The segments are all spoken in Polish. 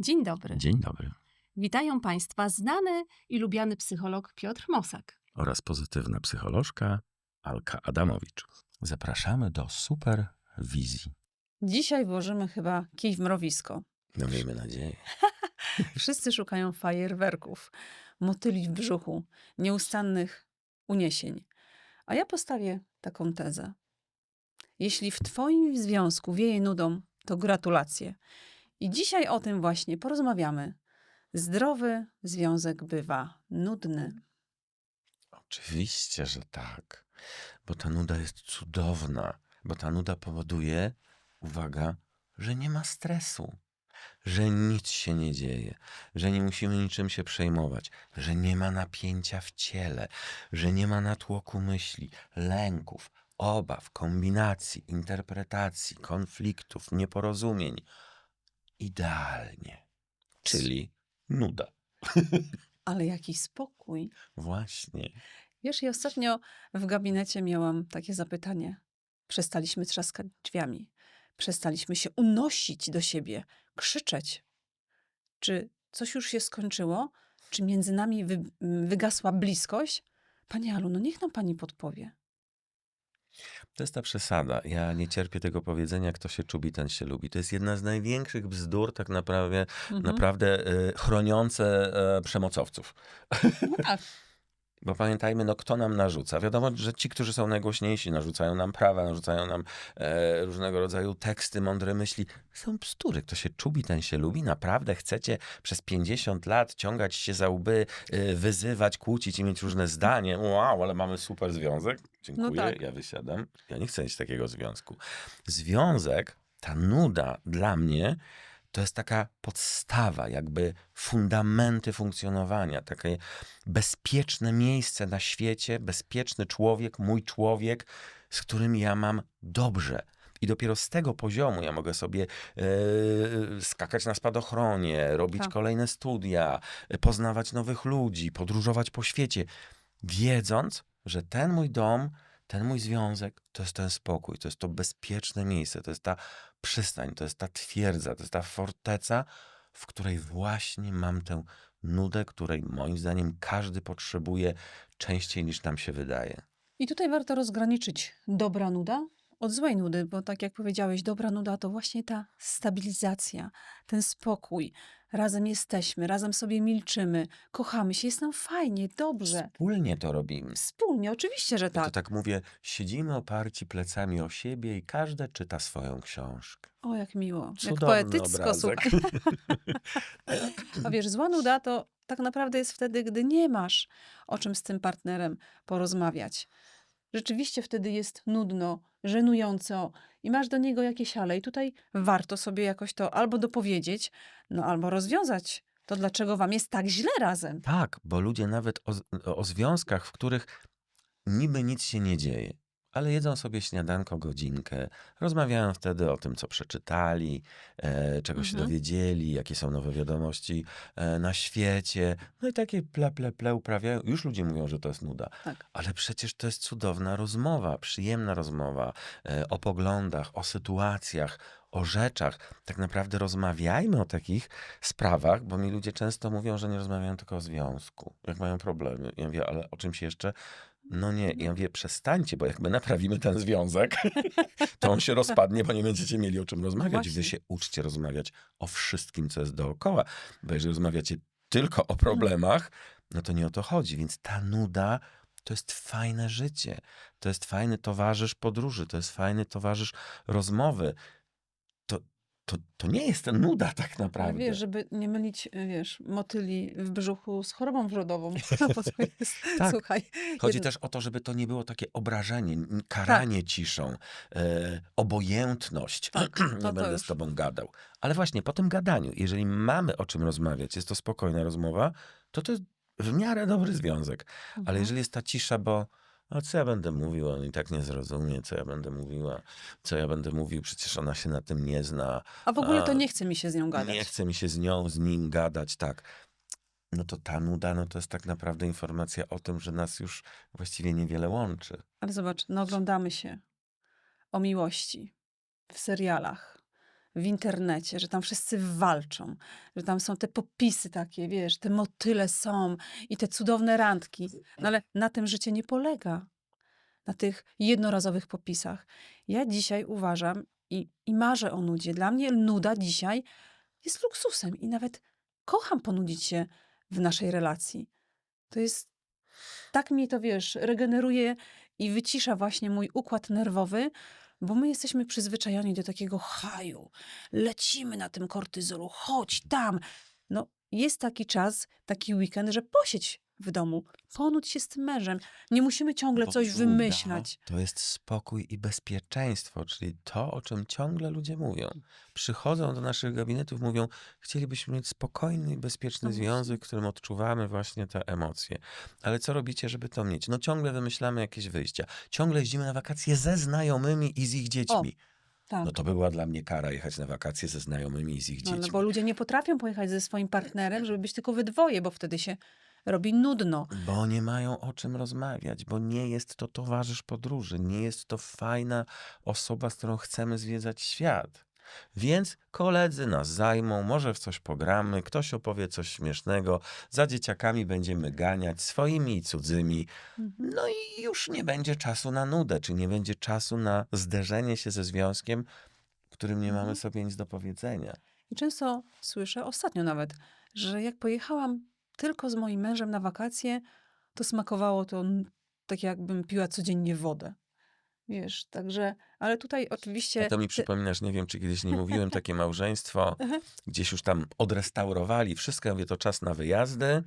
Dzień dobry. Dzień dobry. Witają Państwa znany i lubiany psycholog Piotr Mosak. Oraz pozytywna psycholożka Alka Adamowicz. Zapraszamy do super wizji. Dzisiaj włożymy chyba kij w mrowisko. No miejmy nadzieję. Wszyscy szukają fajerwerków, motyli w brzuchu, nieustannych uniesień. A ja postawię taką tezę. Jeśli w Twoim związku wieje nudą, to gratulacje. I dzisiaj o tym właśnie porozmawiamy. Zdrowy związek bywa nudny. Oczywiście, że tak. Bo ta nuda jest cudowna. Bo ta nuda powoduje, uwaga, że nie ma stresu. Że nic się nie dzieje, że nie musimy niczym się przejmować, że nie ma napięcia w ciele, że nie ma natłoku myśli, lęków, obaw, kombinacji, interpretacji, konfliktów, nieporozumień. Idealnie. Czyli nuda. Ale jaki spokój. Właśnie. Wiesz, i ostatnio w gabinecie miałam takie zapytanie. Przestaliśmy trzaskać drzwiami. Przestaliśmy się unosić do siebie, krzyczeć. Czy coś już się skończyło? Czy między nami wy, wygasła bliskość? Pani Alu, no niech nam pani podpowie. To jest ta przesada. Ja nie cierpię tego powiedzenia, kto się czubi, ten się lubi. To jest jedna z największych bzdur, tak naprawdę, Mhm. naprawdę y, chroniące e, przemocowców. No tak. Bo pamiętajmy, no kto nam narzuca? Wiadomo, że ci, którzy są najgłośniejsi, narzucają nam prawa, narzucają nam e, różnego rodzaju teksty, mądre myśli. Są bzdury. Kto się czubi, ten się lubi. Naprawdę chcecie przez 50 lat ciągać się za łby, y, wyzywać, kłócić i mieć różne zdanie. Wow, ale mamy super związek. Dziękuję, tak. ja wysiadam. Ja nie chcę mieć takiego związku. Związek, ta nuda dla mnie to jest taka podstawa, jakby fundamenty funkcjonowania, takie bezpieczne miejsce na świecie, bezpieczny człowiek, mój człowiek, z którym ja mam dobrze. I dopiero z tego poziomu ja mogę sobie e, skakać na spadochronie, robić Tak. kolejne studia, poznawać nowych ludzi, podróżować po świecie, wiedząc, że ten mój dom, ten mój związek to jest ten spokój, to jest to bezpieczne miejsce, to jest ta przystań, to jest ta twierdza, to jest ta forteca, w której właśnie mam tę nudę, której moim zdaniem każdy potrzebuje częściej niż nam się wydaje. I tutaj warto rozgraniczyć dobra nuda od złej nudy, bo tak jak powiedziałeś, dobra nuda to właśnie ta stabilizacja, ten spokój. Razem jesteśmy, razem sobie milczymy, kochamy się, jest nam fajnie, dobrze. Wspólnie to robimy. Wspólnie, oczywiście, że Ja tak. to tak mówię, siedzimy oparci plecami o siebie i każdy czyta swoją książkę. O, jak miło, jak Cudowny poetycko, obrazek. słuchaj. A wiesz, zła nuda to tak naprawdę jest wtedy, gdy nie masz o czym z tym partnerem porozmawiać. Rzeczywiście wtedy jest nudno, żenująco i masz do niego jakieś ale. I tutaj warto sobie jakoś to albo dopowiedzieć, no albo rozwiązać to, dlaczego wam jest tak źle razem. Tak, bo ludzie nawet o, o związkach, w których niby nic się nie dzieje, ale jedzą sobie śniadanko godzinkę, rozmawiają wtedy o tym, co przeczytali, e, czego się Mhm. dowiedzieli, jakie są nowe wiadomości e, na świecie. No i takie ple, ple, ple uprawiają. Już ludzie mówią, że to jest nuda. Tak. Ale przecież to jest cudowna rozmowa, przyjemna rozmowa e, o poglądach, o sytuacjach, o rzeczach. Tak naprawdę rozmawiajmy o takich sprawach, bo mi ludzie często mówią, że nie rozmawiają tylko o związku, jak mają problemy. Ja mówię, ale o czymś jeszcze? No nie, ja mówię, przestańcie, bo jak my naprawimy ten związek, to on się rozpadnie, bo nie będziecie mieli o czym rozmawiać. Wy właśnie. się uczcie rozmawiać o wszystkim, co jest dookoła, bo jeżeli rozmawiacie tylko o problemach, no to nie o to chodzi. Więc ta nuda to jest fajne życie. To jest fajny towarzysz podróży, to jest fajny towarzysz rozmowy. To, to, nie jest nuda tak Ale naprawdę. wiesz, żeby nie mylić, y, wiesz, motyli w brzuchu z chorobą. Bo to jest, Tak. słuchaj. Chodzi jedno- też o to, żeby to nie było takie obrażenie, n- karanie ciszą, e, obojętność. Tak, nie to- to będę z tobą gadał. Ale właśnie po tym gadaniu, jeżeli mamy o czym rozmawiać, jest to spokojna rozmowa, to to jest w miarę dobry związek. Ale Mhm. jeżeli jest ta cisza, bo a co ja będę mówił, on i tak nie zrozumie, co ja będę mówiła, co ja będę mówił, przecież ona się na tym nie zna. A w ogóle to nie chce mi się z nią gadać. Nie chce mi się z nią, z nim gadać, tak. No to ta nuda, no to jest tak naprawdę informacja o tym, że nas już właściwie niewiele łączy. Ale zobacz, no oglądamy się o miłości w serialach, w internecie, że tam wszyscy walczą, że tam są te popisy takie, wiesz, te motyle są i te cudowne randki. No ale na tym życie nie polega. Na tych jednorazowych popisach. Ja dzisiaj uważam i, i marzę o nudzie. Dla mnie nuda dzisiaj jest luksusem i nawet kocham ponudzić się w naszej relacji. To jest, tak mnie to, wiesz, regeneruje i wycisza właśnie mój układ nerwowy, bo my jesteśmy przyzwyczajeni do takiego haju. Lecimy na tym kortyzolu, chodź tam. No, jest taki czas, taki weekend, że posiedź w domu, ponudź się z tym mężem. Nie musimy ciągle Bo coś wymyślać. To jest spokój i bezpieczeństwo, czyli to, o czym ciągle ludzie mówią. Przychodzą do naszych gabinetów, mówią, chcielibyśmy mieć spokojny i bezpieczny No związek, w którym odczuwamy właśnie te emocje. Ale co robicie, żeby to mieć? No ciągle wymyślamy jakieś wyjścia. Ciągle jeździmy na wakacje ze znajomymi i z ich dziećmi. Tak. No to by była dla mnie kara jechać na wakacje ze znajomymi i z ich No, dziećmi. no bo ludzie nie potrafią pojechać ze swoim partnerem, żeby być tylko we dwoje, bo wtedy się robi nudno. Bo nie mają o czym rozmawiać, bo nie jest to towarzysz podróży, nie jest to fajna osoba, z którą chcemy zwiedzać świat. Więc koledzy nas zajmą, może w coś pogramy, ktoś opowie coś śmiesznego, za dzieciakami będziemy ganiać, swoimi i cudzymi. Mhm. No i już nie będzie czasu na nudę, czy nie będzie czasu na zderzenie się ze związkiem, w którym nie mamy Mhm. sobie nic do powiedzenia. I często słyszę, ostatnio nawet, że jak pojechałam tylko z moim mężem na wakacje, to smakowało to tak, jakbym piła codziennie wodę. Wiesz, także, ale tutaj oczywiście. A to mi przypominasz, nie wiem, czy kiedyś nie mówiłem, takie małżeństwo, gdzieś już tam odrestaurowali wszystko, ja mówię, to czas na wyjazdy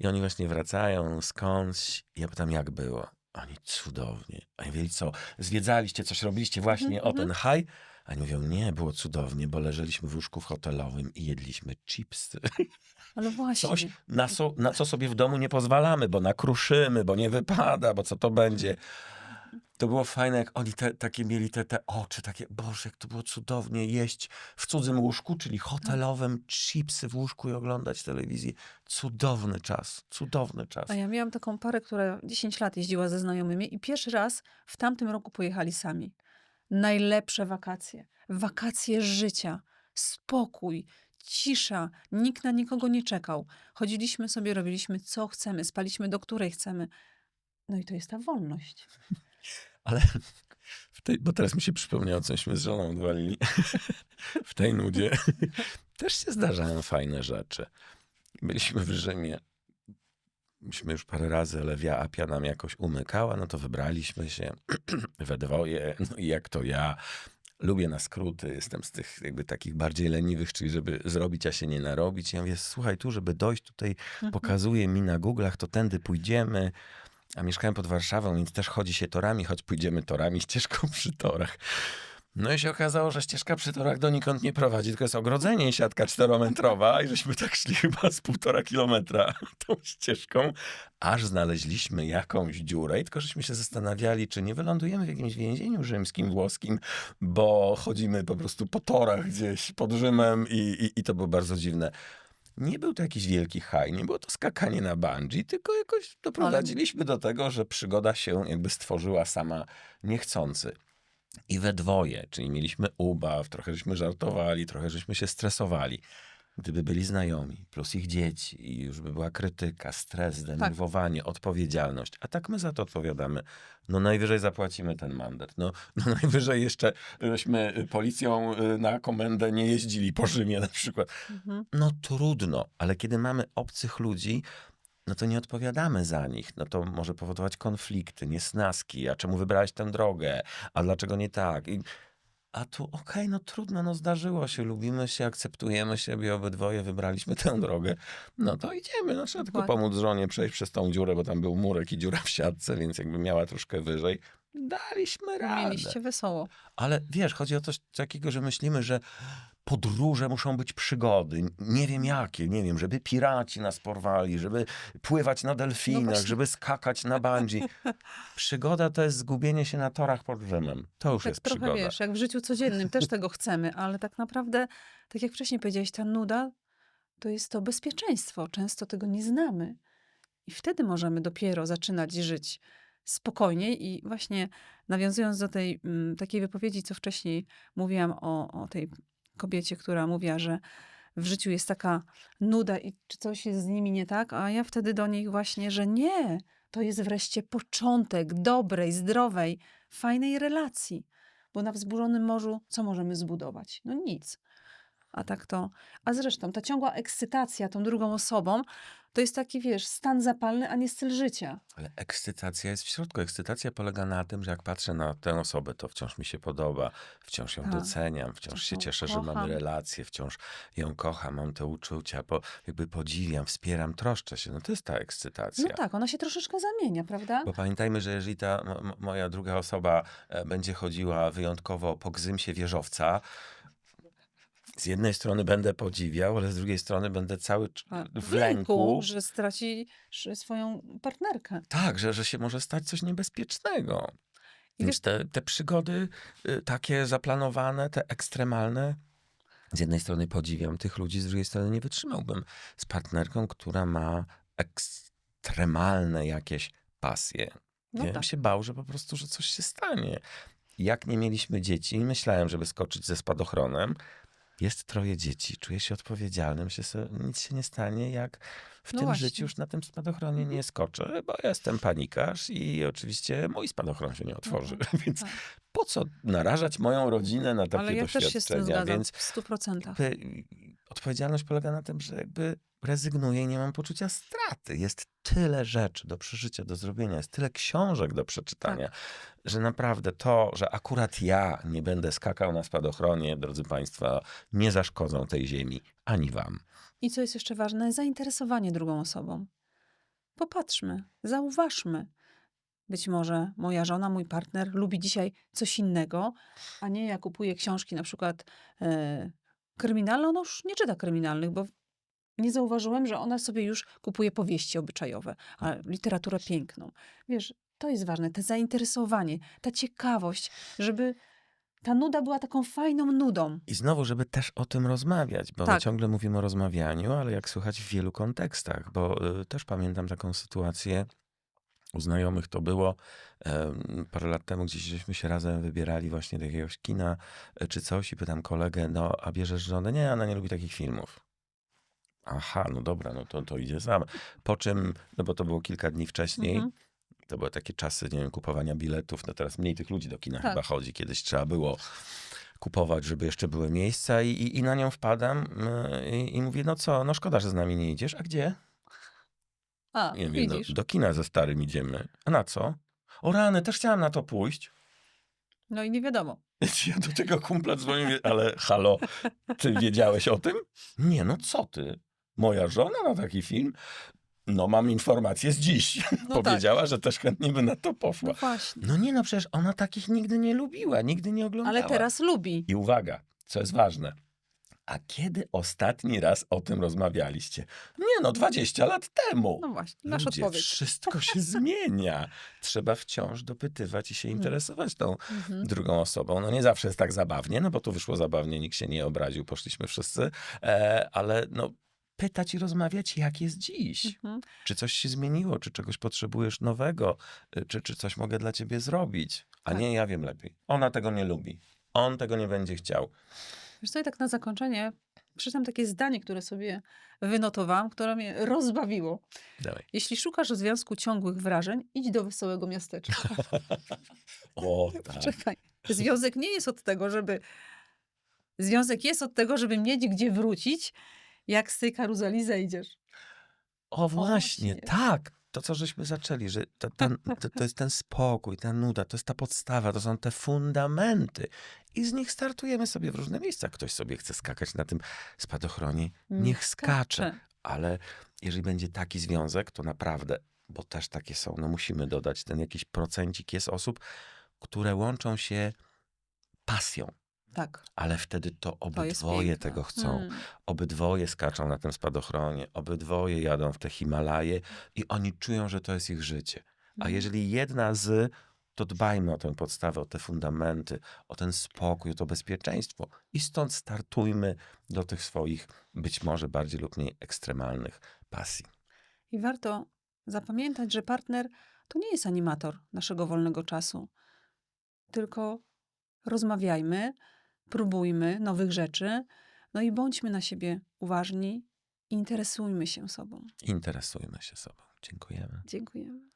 i oni właśnie wracają skądś. Ja pytam, jak było? Oni cudownie. A ja mówię, co, zwiedzaliście, coś robiliście właśnie Mhm, o ten haj? A oni mówią, nie, było cudownie, bo leżeliśmy w łóżku hotelowym i jedliśmy chipsy. Ale właśnie. Coś, na, so, na co sobie w domu nie pozwalamy, bo nakruszymy, bo nie wypada, bo co to będzie. To było fajne, jak oni te, takie mieli te, te oczy, takie, Boże, jak to było cudownie jeść w cudzym łóżku, czyli hotelowym, chipsy w łóżku i oglądać telewizję. Cudowny czas, cudowny czas. A ja miałam taką parę, która 10 lat jeździła ze znajomymi i pierwszy raz w tamtym roku pojechali sami. Najlepsze wakacje. Wakacje życia. Spokój, cisza. Nikt na nikogo nie czekał. Chodziliśmy sobie, robiliśmy co chcemy, spaliśmy do której chcemy. No i to jest ta wolność. Ale w tej, bo teraz mi się przypomniało, cośmy z żoną odwalili. w tej nudzie też się zdarzają fajne rzeczy. Byliśmy w Rzymie. Myśmy już parę razy, ale Via Appia nam jakoś umykała, no to wybraliśmy się we dwoje. No i jak to ja lubię na skróty, jestem z tych jakby takich bardziej leniwych, czyli żeby zrobić, a się nie narobić. Ja mówię, słuchaj, tu, żeby dojść tutaj, pokazuje mi na Google'ach, to tędy pójdziemy. A mieszkałem pod Warszawą, więc też chodzi się torami, choć pójdziemy torami, ścieżką przy torach. No i się okazało, że ścieżka przy torach donikąd nie prowadzi, tylko jest ogrodzenie i siatka czterometrowa i żeśmy tak szli chyba z półtora kilometra tą ścieżką, aż znaleźliśmy jakąś dziurę i tylko żeśmy się zastanawiali, czy nie wylądujemy w jakimś więzieniu rzymskim, włoskim, bo chodzimy po prostu po torach gdzieś pod Rzymem i, i, i to było bardzo dziwne. Nie był to jakiś wielki haj, nie było to skakanie na bungee, tylko jakoś doprowadziliśmy do tego, że przygoda się jakby stworzyła sama niechcący. I we dwoje, czyli mieliśmy ubaw, trochę żeśmy żartowali, trochę żeśmy się stresowali. Gdyby byli znajomi, plus ich dzieci, i już by była krytyka, stres, zdenerwowanie, odpowiedzialność. A tak my za to odpowiadamy. No najwyżej zapłacimy ten mandat. No, no najwyżej jeszcze żeśmy y, policją y, na komendę nie jeździli po Rzymie na przykład. Mhm. No trudno, ale kiedy mamy obcych ludzi, no to nie odpowiadamy za nich. No to może powodować konflikty, niesnaski. A czemu wybrałeś tę drogę? A dlaczego nie tak? I, a tu okej, no trudno, no zdarzyło się, lubimy się, akceptujemy siebie, obydwoje wybraliśmy tę drogę. No to idziemy, no trzeba tylko pomóc żonie przejść przez tą dziurę, bo tam był murek i dziura w siatce, więc jakby miała troszkę wyżej. Daliśmy radę. Mieliście wesoło. Ale wiesz, chodzi o coś takiego, że myślimy, że podróże muszą być przygody. Nie wiem jakie, nie wiem, żeby piraci nas porwali, żeby pływać na delfinach, właśnie. żeby skakać na bungee. Przygoda to jest zgubienie się na torach pod Rzymem. To już Tak jest trochę przygoda. wiesz, jak w życiu codziennym też tego chcemy, ale tak naprawdę, tak jak wcześniej powiedziałeś, ta nuda to jest to bezpieczeństwo. Często tego nie znamy. I wtedy możemy dopiero zaczynać żyć spokojniej i właśnie nawiązując do tej mm, takiej wypowiedzi, co wcześniej mówiłam o, o tej kobiecie, która mówiła, że w życiu jest taka nuda i czy coś jest z nimi nie tak, a ja wtedy do nich właśnie, że nie, to jest wreszcie początek dobrej, zdrowej, fajnej relacji. Bo na wzburzonym morzu co możemy zbudować? No nic. A tak to. A zresztą ta ciągła ekscytacja tą drugą osobą to jest taki, wiesz, stan zapalny, a nie styl życia. Ale ekscytacja jest w środku. Ekscytacja polega na tym, że jak patrzę na tę osobę, to wciąż mi się podoba, wciąż ją Tak. doceniam, wciąż się ją cieszę, że kocham. mamy relacje, wciąż ją kocham, mam te uczucia, bo jakby podziwiam, wspieram, troszczę się. No to jest ta ekscytacja. No tak, ona się troszeczkę zamienia, prawda? Bo pamiętajmy, że jeżeli ta mo- mo- moja druga osoba e, będzie chodziła wyjątkowo po gzymsie wieżowca, z jednej strony będę podziwiał, ale z drugiej strony będę cały w lęku. że straci sz- swoją partnerkę. Tak, że, że się może stać coś niebezpiecznego. I Więc te, te przygody y, takie zaplanowane, te ekstremalne, z jednej strony podziwiam tych ludzi, z drugiej strony nie wytrzymałbym z partnerką, która ma ekstremalne jakieś pasje. no ja bym tak. się bał, że po prostu, że coś się stanie. Jak nie mieliśmy dzieci, myślałem, żeby skoczyć ze spadochronem. Jest troje dzieci, czuję się odpowiedzialny, myślę sobie, nic się nie stanie, jak w No tym właśnie. życiu już na tym spadochronie Mhm. nie skoczę, bo jestem panikarz i oczywiście mój spadochron się nie otworzy. Więc tak. po co narażać moją rodzinę na takie Ale ja też się z tym doświadczenia? zgadzam Więc w stu procentach. jakby odpowiedzialność polega na tym, że jakby rezygnuję i nie mam poczucia straty. Jest tyle rzeczy do przeżycia, do zrobienia, jest tyle książek do przeczytania, Tak. że naprawdę to, że akurat ja nie będę skakał na spadochronie, drodzy Państwo, nie zaszkodzą tej ziemi ani Wam. I co jest jeszcze ważne, zainteresowanie drugą osobą. Popatrzmy, zauważmy. Być może moja żona, mój partner lubi dzisiaj coś innego, a nie ja kupuję książki na przykład e, kryminalne. Ona już nie czyta kryminalnych, bo nie zauważyłem, że ona sobie już kupuje powieści obyczajowe, a literaturę piękną. Wiesz, to jest ważne, to zainteresowanie, ta ciekawość, żeby ta nuda była taką fajną nudą. I znowu, żeby też o tym rozmawiać, bo my Tak. ciągle mówimy o rozmawianiu, ale jak słychać w wielu kontekstach, bo y, też pamiętam taką sytuację, u znajomych to było parę lat temu, gdzieś żeśmy się razem wybierali właśnie do jakiegoś kina y, czy coś i pytam kolegę, no a bierzesz żonę? Nie, ona nie lubi takich filmów. Aha, no dobra, no to, to idzie sam. Po czym, no bo to było kilka dni wcześniej, Mhm. to były takie czasy, nie wiem, kupowania biletów. No teraz mniej tych ludzi do kina Tak. chyba chodzi. Kiedyś trzeba było kupować, żeby jeszcze były miejsca i, i, i na nią wpadam yy, i, i mówię, no co, no szkoda, że z nami nie idziesz. A gdzie? A, Nie wiem, widzisz. do kina ze starym idziemy. A na co? O rany, też chciałam na to pójść. No i nie wiadomo. Ja do tego kumpla dzwonię, ale halo, ty wiedziałeś o tym? Nie, no co ty? Moja żona na taki film? No mam informację z dziś. No tak. Powiedziała, że też chętnie by na to poszła. No. No nie, no przecież ona takich nigdy nie lubiła, nigdy nie oglądała. Ale teraz lubi. I uwaga, co jest ważne. A kiedy ostatni raz o tym rozmawialiście? Nie no, 20 lat temu. No właśnie, masz Ludzie, odpowiedź. wszystko się zmienia. Trzeba wciąż dopytywać i się interesować tą Mhm. drugą osobą. No nie zawsze jest tak zabawnie, no bo tu wyszło zabawnie, nikt się nie obraził, poszliśmy wszyscy, e, ale no pytać i rozmawiać, jak jest dziś. Mhm. Czy coś się zmieniło, czy czegoś potrzebujesz nowego, y, czy, czy coś mogę dla ciebie zrobić. A Tak. nie, ja wiem lepiej. Ona tego nie lubi. On tego nie będzie chciał. Wiesz co, i tak na zakończenie przeczytam takie zdanie, które sobie wynotowałam, które mnie rozbawiło. Dawaj. Jeśli szukasz związku ciągłych wrażeń, idź do wesołego miasteczka. O, tak. Czekaj. Związek nie jest od tego, żeby... Związek jest od tego, żeby mieć gdzie wrócić, jak z tej karuzeli zejdziesz. O, właśnie, właśnie. tak. To, co żeśmy zaczęli, że to, ten, to, to jest ten spokój, ta nuda, to jest ta podstawa, to są te fundamenty. I z nich startujemy sobie w różne miejsca. Ktoś sobie chce skakać na tym spadochronie, niech skacze. Ale jeżeli będzie taki związek, to naprawdę, bo też takie są, no musimy dodać, ten jakiś procencik jest osób, które łączą się pasją. Tak. Ale wtedy to To obydwoje piękne. tego chcą. Mm. Obydwoje skaczą na tym spadochronie, obydwoje jadą w te Himalaje i oni czują, że to jest ich życie. A Mm. jeżeli jedna z, to dbajmy o tę podstawę, o te fundamenty, o ten spokój, o to bezpieczeństwo i stąd startujmy do tych swoich, być może bardziej lub mniej ekstremalnych pasji. I warto zapamiętać, że partner to nie jest animator naszego wolnego czasu. Tylko rozmawiajmy, próbujmy nowych rzeczy, no i bądźmy na siebie uważni, interesujmy się sobą. Interesujmy się sobą. Dziękujemy. Dziękujemy.